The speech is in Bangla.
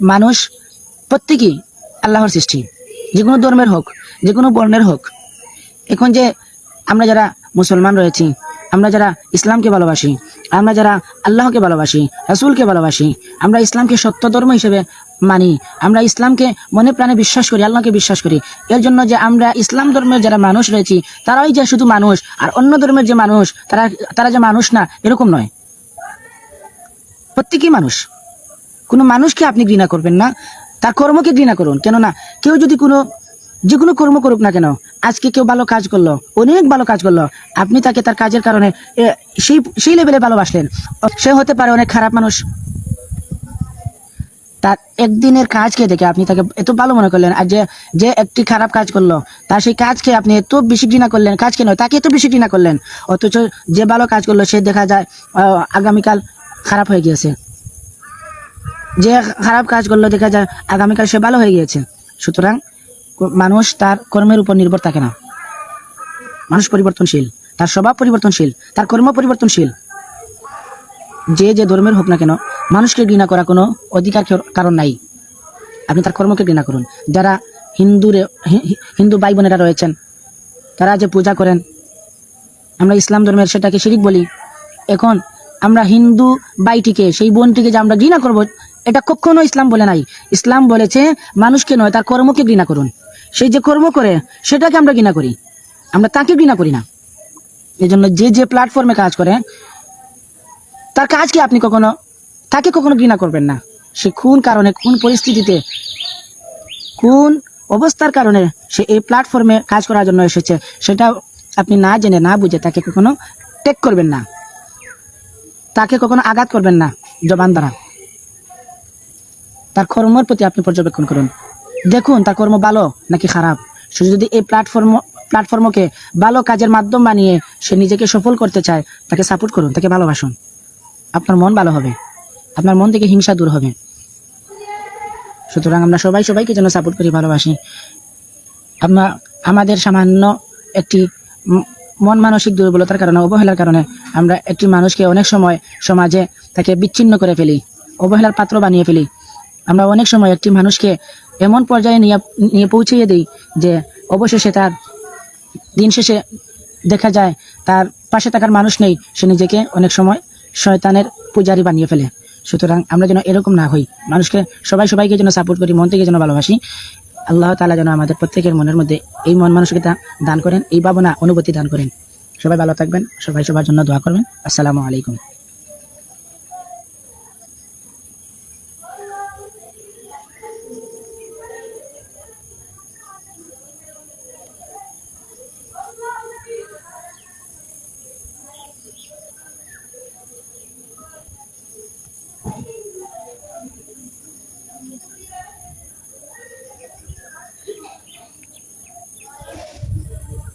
মানুষ প্রত্যেকেই আল্লাহর সৃষ্টি। যে কোনো ধর্মের হোক যে কোনো বর্ণের হোক। এখন যে আমরা যারা মুসলমান রয়েছি, আমরা যারা ইসলামকে ভালোবাসি, আমরা যারা আল্লাহকে ভালোবাসি, রাসূলকে ভালোবাসি, আমরা ইসলামকে সত্য ধর্ম হিসেবে মানি, আমরা ইসলামকে মনে প্রাণে বিশ্বাস করি, আল্লাহকে বিশ্বাস করি, এর জন্য যে আমরা ইসলাম ধর্মের যারা মানুষ রয়েছি, তারাই যে শুধু মানুষ, আর অন্য ধর্মের যে মানুষ, তারা তারা যে মানুষ না, এরকম নয়। প্রত্যেকেই মানুষ। কোনো মানুষকে আপনি ঘৃণা করবেন না, তার কর্মকে ঘৃণা করুন। কেননা কেউ যদি কোনো, যে কোনো কর্ম করুক না কেন, আজকে কেউ ভালো কাজ করল, অনেক ভালো কাজ করল, আপনি তাকে তার কাজের কারণে সেই সেই লেভেলে ভালোবাসলেন। সে হতে পারে অনেক খারাপ মানুষ। তার একদিনের কাজকে দেখে আপনি তাকে এত ভালো মনে করলেন, আর যে যে একটি খারাপ কাজ করল, তার সেই কাজকে আপনি এত বেশি ঘৃণা করলেন, কাজকে নয়, তাকে এত বেশি ঘৃণা করলেন, অথচ যে ভালো কাজ করল, সে দেখা যায় আগামীকাল খারাপ হয়ে গিয়েছে। যে খারাপ কাজ করল দেখা যায় আগামীকাল সে ভালো হয়ে গিয়েছে। সুতরাং মানুষ তার কর্মের উপর নির্ভর থাকে না। মানুষ পরিবর্তনশীল, তার স্বভাব পরিবর্তনশীল, তার কর্ম পরিবর্তনশীল। যে যে ধর্মের হোক না কেন, মানুষকে ঘৃণা করা কোনো অধিকার কারণ নাই। আপনি তার কর্মকে ঘৃণা করুন। যারা হিন্দুরে হিন্দু ভাই বোনেরা রয়েছেন, তারা যে পূজা করেন, আমরা ইসলাম ধর্মের সেটাকে শিরিক বলি। এখন আমরা হিন্দু বাইটিকে সেই বোনটিকে যে আমরা ঘৃণা করব এটা কখনো ইসলাম বলে নাই। ইসলাম বলেছে, মানুষকে নয়, তার কর্মকে ঘৃণা করুন। সেই যে কর্ম করে, সেটাকে আমরা ঘৃণা করি। আমরা তাকে ঘৃণা করি না। এই জন্য যে যে প্ল্যাটফর্মে কাজ করে, তার কাজকে আপনি কখনো, তাকে কখনো ঘৃণা করবেন না? সে কোন কারণে, কোন পরিস্থিতিতে, কোন অবস্থার কারণে সে এই প্ল্যাটফর্মে কাজ করার জন্য এসেছে, সেটা আপনি না জেনে, না বুঝে তাকে কখনো টেক করবেন না। তাকে কখনো আঘাত করবেন না, জবান দ্বারা। তার কর্মের প্রতি আপনি পর্যবেক্ষণ করুন। দেখুন, তার কর্ম ভালো নাকি খারাপ? সে যদি এই প্ল্যাটফর্ম প্ল্যাটফর্মকে ভালো কাজের মাধ্যম বানিয়ে সে নিজেকে সফল করতে চায়, তাকে সাপোর্ট করুন, তাকে ভালোবাসুন। আপনার মন ভালো হবে। আপনার মন থেকে হিংসা দূর হবে। সুতরাং আমরা সবাই সবাইকে যেন সাপোর্ট করি, ভালোবাসি। আমরা, আমাদের সামান্য একটি মন মানসিক দুর্বলতার কারণে, অবহেলার কারণে আমরা একটি মানুষকে অনেক সময় সমাজে তাকে বিচ্ছিন্ন করে ফেলি, অবহেলার পাত্র বানিয়ে ফেলি। আমরা অনেক সময় একটি মানুষকে এমন পর্যায়ে নিয়ে নিয়ে পৌঁছিয়ে দিই যে অবশেষে তার দিন শেষে দেখা যায় তার পাশে থাকার মানুষ নেই, সে নিজেকে অনেক সময় শয়তানের পূজারি বানিয়ে ফেলে। সুতরাং আমরা যেন এরকম না হই। মানুষকে, সবাই সবাইকে যেন সাপোর্ট করি মন থেকে যেন ভালোবাসি। আল্লাহ তালা যেন আমাদের প্রত্যেকের মনের মধ্যে এই মন মানসিকতা দান করেন, এই ভাবনা, অনুভূতি দান করেন। সবাই ভালো থাকবেন, সবাই সবার জন্য দোয়া করবেন। আসসালামু আলাইকুম।